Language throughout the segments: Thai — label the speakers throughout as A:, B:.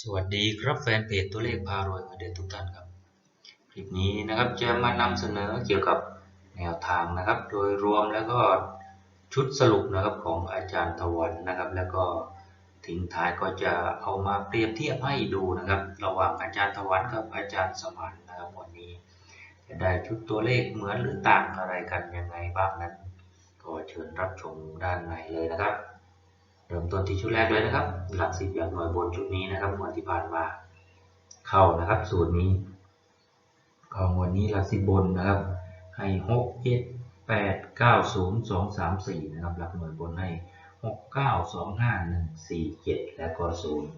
A: สวัสดีครับแฟนเพจตัวเลขพารวยมาเดือนทุกท่านครับ คลิปนี้นะครับจะมานำเสนอเกี่ยวกับแนวทางนะครับ โดยรวมแล้วก็ชุดสรุปนะครับของอาจารย์ทวันนะครับ แล้วก็ทิ้งท้ายก็จะเอามาเปรียบเทียบให้ดูนะครับ ระหว่างอาจารย์ทวันกับอาจารย์สมานนะครับวันนี้ จะได้ชุดตัวเลขเหมือนหรือต่างอะไรกันยังไงบ้างนั้น ก็เชิญรับชมด้านในเลยนะครับ เริ่มต้นที่ชุดแรกเลยนะครับ หลักสิบอย่างหน่วยบนชุดนี้นะครับงวดที่ผ่านมาเข้านะครับ สูตรนี้ ของวันนี้หลักสิบบนนะครับ ให้หกเจ็ดแปดเก้าศูนย์สองสามสี่นะครับ หลักหน่วยบนให้หกเก้าสองห้าหนึ่งสี่เจ็ดและก็ศูนย์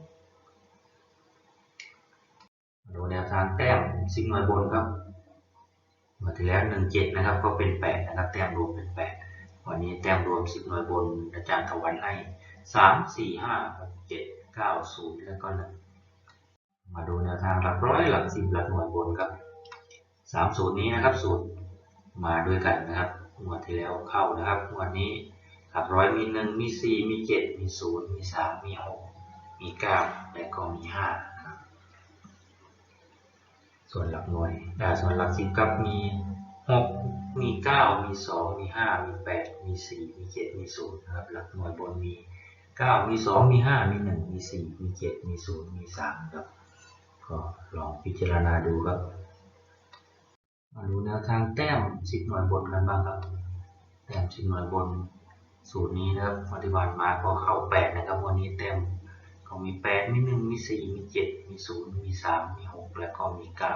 A: ดูแนวทางแต้มสิบหน่วยบนครับมาที่แล้วหนึ่งเจ็ดนะครับก็เป็นแปดนะครับ แต้มรวมเป็นแปดวันนี้แต้มรวมสิบหน่วยบนอาจารย์ถวันให้ สามสี่ห้าหกเจ็ดเก้าศูนย์แล้วก็หนึ่งมาดูแนวทางหลักร้อยหลักสิบหลักหน่วยบนครับสามสูตรนี้นะครับสูตรมาด้วยกันนะครับงวดที่แล้วเข้านะครับงวดนี้หลักร้อยมีหนึ่งมีสี่มีเจ็ดมีศูนย์มีสามมีหกมีเก้าและก็มีห้าครับส่วนหลักหน่วยอ่ส่วนหลักสิบครับมีหกมีเก้ามีสองมีห้ามีแปดมีสี่มีเจ็ดมีศูนย์นะครับหลักหน่วยบนมี เก้ามีสองมีห้ามีหนึ่งมีสี่มีเจ็ดมีศูนย์มีสามครับ ก็ลองพิจารณาดูครับ มาดูแนวทางแต้มสิบหน่วยบนกันบ้างครับ แต้มสิบหน่วยบนสูตรนี้นะครับปฏิบัติมาก็เข้าแปดนะครับ วันนี้แต้มก็มีแปดมีหนึ่งมีสี่มีเจ็ดมีศูนย์มีสามมีหกและก็มีเก้า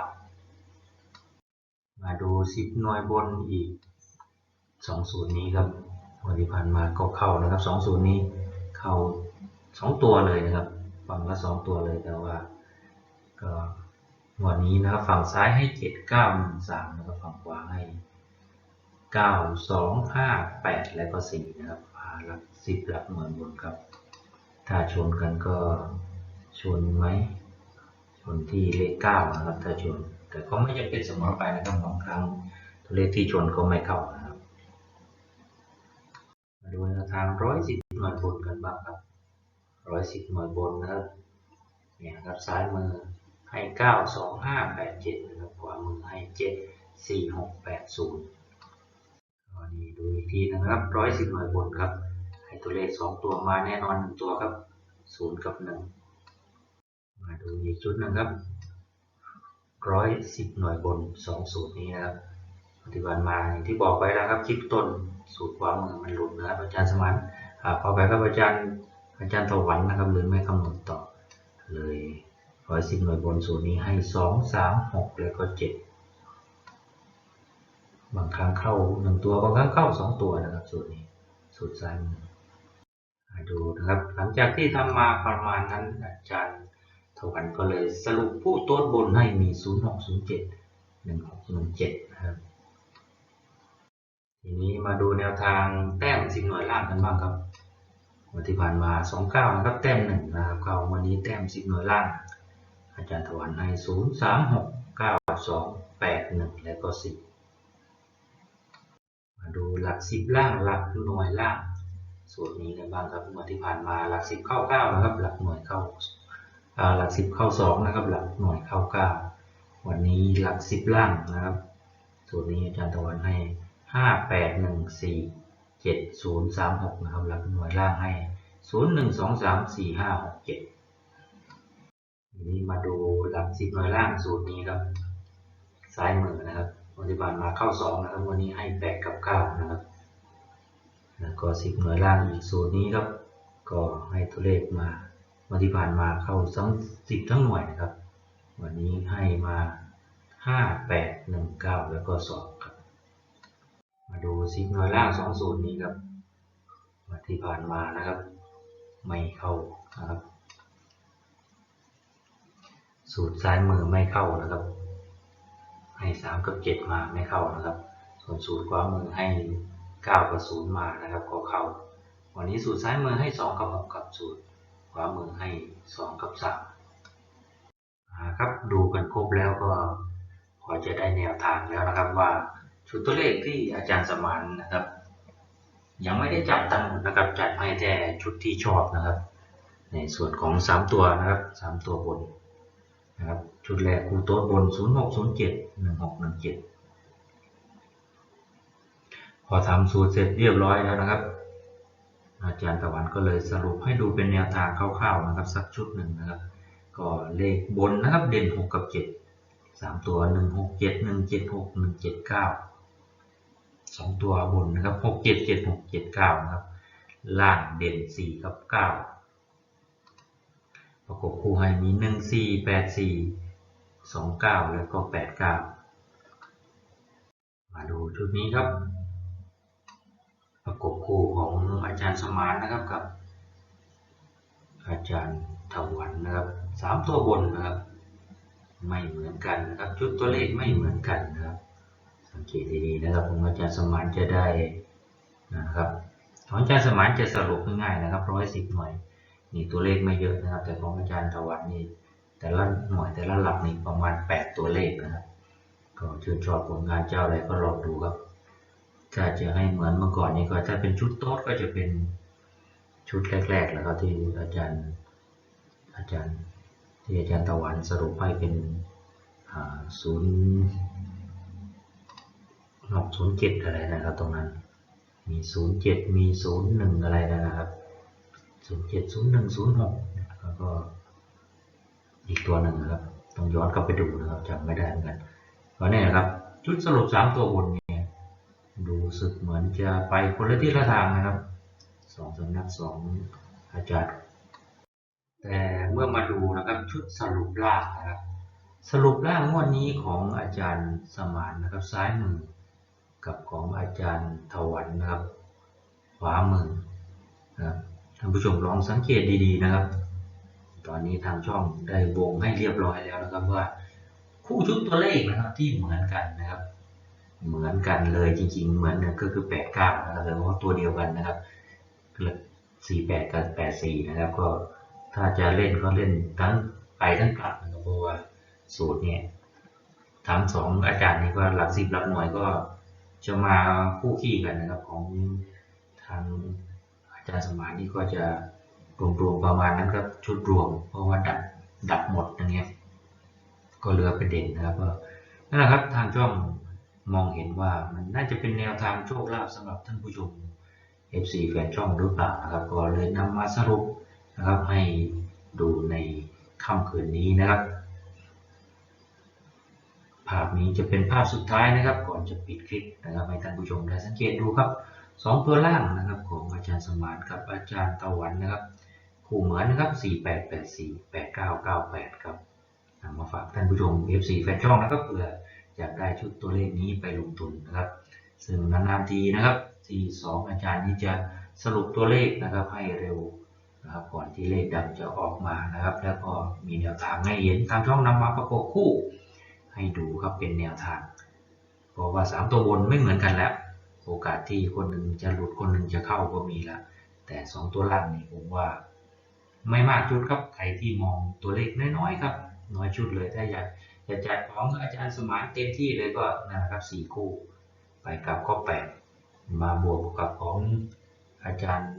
A: มาดูสิบหน่วยบนอีกสองสูตรนี้ครับวันที่ผ่านมาก็เข้านะครับสองสูตรนี้ เขาสองตัวเลยนะครับ ฝั่งละสองตัวเลยแต่ว่า ก็วันนี้นะครับฝั่งซ้ายให้เจ็ดเก้าหนึ่งสามนะครับฝั่งขวาให้เก้าสองห้าแปดและก็สี่นะครับพาหลักสิบหลักหน่วยบนครับ ถ้าชนกันก็ชนไหมชนที่เลขเก้านะครับถ้าชน แต่ก็ไม่จำเป็นเสมอไปนะครับบางครั้งตัวเลขที่ชนก็ไม่เข้านะครับ มาดูแนวทางร้อยสิบหน่วยบนกันบ้างครับร้อยสิบหน่วยบนนะครับเนี่ยครับซ้ายมือให้เก้าสองห้าแปดเจ็ดนะครับขวามือให้เจ็ดสี่หกแปดศูนย์นี่ดูอีกทีนะครับร้อยสิบหน่วยบนครับ ให้ตัวเลขสองตัวมาแน่นอนหนึ่งตัวครับศูนย์กับหนึ่งมาดูอีกชุดหนะครับร้อยสิบหน่วยบนสองสูตรนี้นะครับ ปฏิบัติมาอย่างที่บอกไปแล้วครับคลิปต้นสูตรความมือมันหลุดนะครับอาจารย์สมานหากเอไปครับอาจารย์อาจารย์ถวันนะครับหรือไม่คำนวณต่อ เลยร้อยสิบหน่วยบนสูตรนี้ให้สองสามหกแล้วก็เจ็ดบางครั้งเข้าหนึ่งตัวบางครั้งเข้าสองตัวนะครับสูตรนี้สูตรซ้ายมือดูนะครับหลังจากที่ทำมาประมาณนั้นอาจารย์ถวันก็เลยสรุปผู้ต้นบนให้มีศูนย์หกศูนย์เจ็ดหนึ่งหกหนึ่งเจ็ดนะครับ ทีนี้มาดูแนวทางแต้มสิบหน่วยล่างกันบ้างครับวันที่ผ่านมาสองเก้านะครับแต้มหนึ่งนะครับเขาวันนี้แต้มสิบหน่วยล่าง อาจารย์ถวันให้ศูนย์สามหกเก้าสองแปดหนึ่งและก็สิบมาดูหลักสิบล่างหลักหน่วยล่าง สูตรนี้กันบ้างครับวันที่ผ่านมาหลักสิบเข้าเก้านะครับ หลักหน่วยเข้าหลักสิบเข้าสองนะครับ หลักหน่วยเข้าเก้าวันนี้หลักสิบล่างนะครับ สูตรนี้อาจารย์ตะวันให้ ห้าแปดหนึ่งสี่เจ็ดศูนย์สามหกนะครับหลักหน่วยล่างให้ศูนย์หนึ่งสองสามสี่ห้าหกเจ็ดนี้มาดูหลักสิบหน่วยล่างสูตรนี้ครับซ้ายมือนะครับปฏิบัติมาเข้าสองนะครับวันนี้ให้แปดกับเก้านะครับแล้วก็สิบหน่วยล่างอีกสูตรนี้ครับ ก็ให้ตัวเลขมาวันที่ผ่านมาเข้าทั้งสิบทั้งหน่วยนะครับ วันนี้ให้มาห้าแปดหนึ่งเก้าแล้วก็สอง มาดูสิหน่วยล่างสองสูตรนี้ครับวันที่ผ่านมานะครับ ไม่เข้านะครับ สูตรซ้ายมือไม่เข้านะครับ ให้สามกับเจ็ดมาไม่เข้านะครับ ส่วนสูตรขวามือให้เก้ากับศูนย์มานะครับก็เข้า วันนี้สูตรซ้ายมือให้สองกับหกกับสูตรขวามือให้สองกับสามครับดูกันครบแล้วก็พอจะได้แนวทางแล้วนะครับว่า ชุดตัวเลขที่อาจารย์สมานนะครับ ยังไม่ได้จับตั้งหมดนะครับจัดให้แต่ชุดที่ชอบนะครับ ในส่วนของ 3 ตัวนะครับ 3 ตัวบนนะครับชุดแรกคูโต๊ดบน 0607 1617 พอทำสูตรเสร็จเรียบร้อยแล้วนะครับ อาจารย์ตะวันก็เลยสรุปให้ดูเป็นแนวทางคร่าวๆนะครับ สักชุดหนึ่งนะครับ ก็เลขบนนะครับเด่น 6 กับ 7 3 ตัว 1 6 7 1 7 6 1 7 9 2ตัวบนนะครับ6 7 7 6 7 9นะครับ ล่างเด่น4กับ9ประกบคู่ให้มี1 4 8 4 2 9แล้วก็8 9มาดูชุดนี้ครับ ประกบคู่ของอาจารย์สมานนะครับกับ อาจารย์ถวันนะครับสามตัวบนนะครับ ไม่เหมือนกันนะครับ ชุดตัวเลขไม่เหมือนกันนะครับังเกตดีๆนะครับผมอาจารย์สมานจะได้นะครับของอาจารย์สมานจะสรุปง่ายๆนะครับร้อยสิบหน่วยนี่ตัวเลขไม่เยอะนะครับ แต่ของอาจารย์ถวันนี่แต่ละหน่วยแต่ละหลักนี่ประมาณแปดตัวเลขนะครับก็ชื่นชอบผลงานเจ้าอะไรก็ลองดูครับ ถ้าจะให้เหมือนเมื่อก่อนนี้ก็ถ้าเป็นชุดโต๊ดก็จะเป็นชุดแรกๆแล้วก็ที่อาจารย์อาจารย์ที่อาจารย์ตะวันสรุปให้เป็นศูนย์ หกศูนย์เจ็ดอะไรนะครับ ตรงนั้น มีศูนย์เจ็ดมีศูนย์หนึ่งอะไรนะครับศูนย์เจ็ดศูนย์หนึ่งศูนย์หกแล้วก็อีกตัวหนึ่งนะครับ ต้องย้อนกลับไปดูนะครับจำไม่ได้เหมือนกันก็เนี่ยนะครับ ชุดสรุปสามตัวบนเนี่ยดูสึกเหมือนจะไปคนละที่ละทางนะครับสองสำนักสองอาจารย์ แต่เมื่อมาดูนะครับชุดสรุปล่างนะครับ สรุปล่างงวดนี้ของอาจารย์สมานนะครับซ้ายมือ กับของอาจารย์ถวันนะครับ ขวามือนะครับท่านผู้ชมลองสังเกตดีๆนะครับ ตอนนี้ทางช่องได้วงให้เรียบร้อยแล้วนะครับว่า คู่ชุดตัวเลขนะครับที่เหมือนกันนะครับ เหมือนกันเลยจริงๆ เหมือนกันก็คือ8 9นะครับแต่ว่าตัวเดียวกันนะครับ48กับ84นะครับก็ถ้าจะเล่นก็เล่นทั้งไปทั้งกลับนะครับเพราะว่าสูตรเนี่ยทั้งสองอาจารย์นี่ก็หลักสิบหลักหน่วยก็ จะมาคู่ขี้กันนะครับของทางอาจารย์สมานนี่ก็จะรวมๆประมาณนั้นครับชุดรวม เพราะว่าดับดับหมดอย่างเงี้ยก็เหลือประเด็นนะครับก็นั่นแหละครับทางช่องมองเห็นว่ามันน่าจะเป็นแนวทางโชคลาภสำหรับท่านผู้ชม FC แฟนช่องหรือเปล่านะครับก็เลยนำมาสรุปนะครับให้ดูในค่ำคืนนี้นะครับ พนี้จะเป็นภาพสุดท้ายนะครับ ก่อนจะปิดคลิปนะครับให้ท่านผู้ชมได้สังเกตดูครับสองตัวล่างนะครับของอาจารย์สมานกับอาจารย์ตะวันนะครับคู่เหมือนนะครับ 4884 8998 ครับนำมาฝากท่านผู้ชม FC แฟนช่องนะครับเผื่ออยากได้ชุดตัวเลขนี้ไปลงทุนนะครับ ซึ่งนานๆทีนะครับทีสองอาจารย์นี้จะสรุปตัวเลขนะครับให้เร็วนะครับก่อนที่เลขดำจะออกมานะครับ แล้วก็มีแนวทางให้เห็นทางช่องนำมาประกบคู่ ให้ดูครับเป็นแนวทาง เพราะว่าสามตัวบนไม่เหมือนกันแล้ว โอกาสที่คนหนึ่งจะหลุดคนหนึ่งจะเข้าก็มีแล้วแต่สองตัวล่างนี่ผมว่า ไม่มากชุดครับใครที่มองตัวเลขน้อยๆครับ น้อยชุดเลยถ้าอยากจะจัดของอาจารย์สมานเต็มที่เลยก็นะครับสี่คู่ไปกับก็แปดมาบวกกับของอาจารย์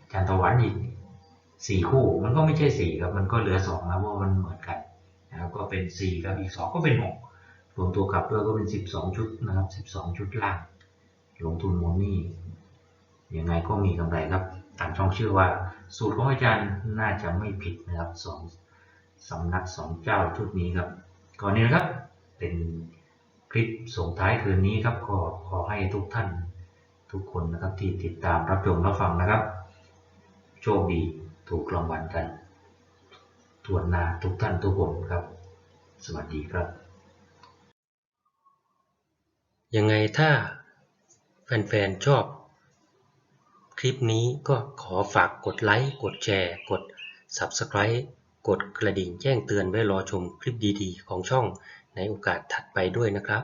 A: อาจารย์ตะวันอีกสี่คู่ มันก็ไม่ใช่สี่ครับ มันก็เหลือสองนะเพราะมันเหมือนกัน นะครับก็เป็นสี่กับอีกสองก็เป็นหกรวมตัวกลับด้วยก็เป็นสิบสองชุดนะครับสิบสองชุดล่าง ลงทุนโมนี่ยังไงก็มีกำไรครับตามช่องเชื่อว่า สูตรของอาจารย์น่าจะไม่ผิดนะครับสองสำนักสองเจ้าชุดนี้ครับ ก่อนนี้นะครับ เป็นคลิปส่งท้ายคืนนี้ครับก็ขอให้ทุกท่านทุกคนนะครับที่ติดตามรับชมรับฟังนะครับ โชคดีถูกรางวัลกัน ทวนนาทุกท่านทุกคนครับ สวัสดีครับ
B: ยังไงถ้าแฟนๆชอบ คลิปนี้ก็ขอฝากกดไลค์กดแชร์ กด Subscribe กดกระดิ่งแจ้งเตือนไว้รอชมคลิปดีๆ ของช่องในโอกาสถัดไปด้วยนะครับ